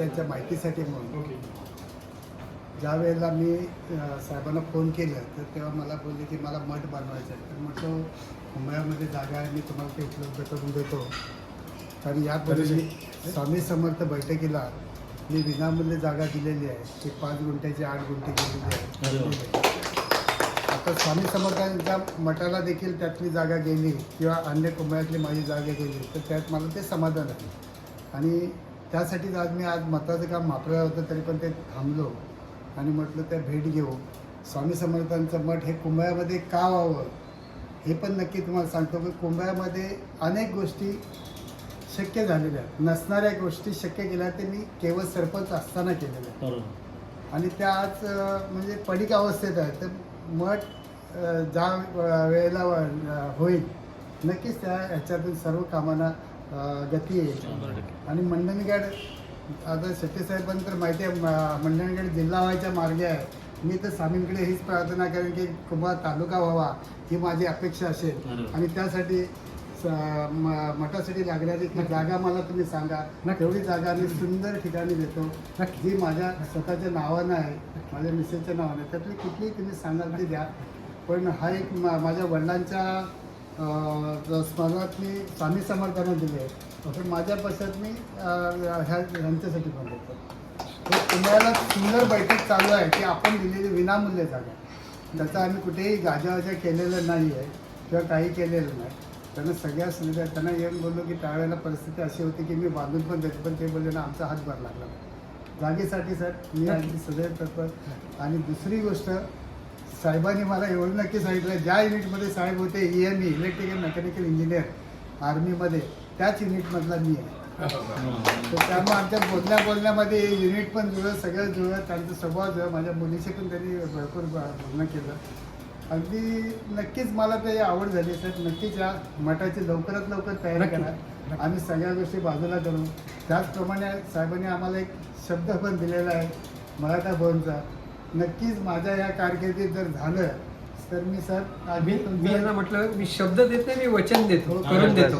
शेतीसाठी म्हणून. ओके. ज्या वेळेला मी साहेबांना फोन केलं तर तेव्हा मला बोलले की मला मठ बनवायचं आहे. तर म्हटलं मुंबईमध्ये जागा आहे मी तुम्हाला ते उपलब्ध करून देतो. कारण यापूर्वी स्वामी समर्थ बैठकीला मी विनामूल्य जागा दिलेली आहे. ती पाच गुंठ्याची आठ गुंठे. गेलेली आहे. आता स्वामी समर्थांच्या मठाला देखील त्यातली जागा गेली किंवा अन्य कुंभयातली माझी जागा गेली तर त्यात मला ते समाधान आहे. आणि त्यासाठीच आज मी आज मताचं काम मापलं होतं तरी पण ते थांबलो. आणि म्हटलं त्या भेट घेऊ. स्वामी समर्थांचं मठ हे कुंभयामध्ये का व्हावं हे पण नक्की तुम्हाला सांगतो. की कुंभयामध्ये अनेक गोष्टी शक्य झालेल्या आहेत. नसणाऱ्या गोष्टी शक्य केल्या ते मी केवळ सरपंच असताना केलेल्या आहेत. आणि त्या आज म्हणजे पडिक अवस्थेत आहे तर मठ ज्या वेळेला होईल नक्कीच त्या ह्याच्यातून सर्व कामांना गती येईल टक्के. आणि मंडणगड आता तर माहिती आहे मंडणगड जिल्हा व्हायच्या मार्गे आहे. मी तर स्वामींकडे हीच प्रार्थना करेन की कुंभा तालुका व्हावा ही माझी अपेक्षा असेल. आणि त्यासाठी स- म- मठासाठी लागणारी ती जागा मला तुम्ही सांगा. तेवढी जागा मी सुंदर ठिकाणी देतो. जी माझ्या स्वतःच्या नावानं आहे माझ्या मिसेसच्या नावानं आहे. त्यातली कुठलीही तुम्ही सांगाल ती द्या. पण हा एक मा- माझ्या वडिलांच्या स्मरणात मी स्वामी समर्थांना दिले आहे. पण माझ्या पश्चात मी ह्या ह्यांच्यासाठी पण देतो. तर तुम्हाला सुंदर बैठक चालू आहे की आपण दिलेली विनामूल्य जागा. त्याचा आम्ही कुठेही गाजावाजा केलेलं नाही आहे किंवा काही केलेलं नाही. त्यांना सगळ्या सुविधा त्यांना येऊन बोललो की त्यावेळेला परिस्थिती अशी होती की मी बांधून पण देतो पण ते बोलले ना आमचा हात भर लागला. जागेसाठी सर मी अगदी सदैव तत्पर. आणि दुसरी गोष्ट साहेबांनी मला एवढं नक्की सांगितलं ज्या युनिटमध्ये साहेब होते E M E electrical mechanical engineer आर्मीमध्ये त्याच युनिटमधला मी आहे. तर त्यामुळे आमच्या बोलण्या बोलण्यामध्ये युनिट पण जुळलं सगळं जुळलं त्यांचा स्वभाव जुळला माझ्या मुलीशी पण त्यांनी भरपूर बोलणं केलं. अगदी नक्कीच मला ते आवड झाली तर नक्कीच या मठाची लवकरात लवकर तयारी. करा. आम्ही सगळ्या गोष्टी बाजूला करू त्याचप्रमाणे साहेबांनी आम्हाला एक शब्द पण दिलेला आहे मराठा भवनचा नक्कीच माझ्या या कारकिर्दीत जर झालं तर मी सर मी आम्ही मी यांना म्हटलं मी शब्द देत नाही मी वचन देतो करून. देतो.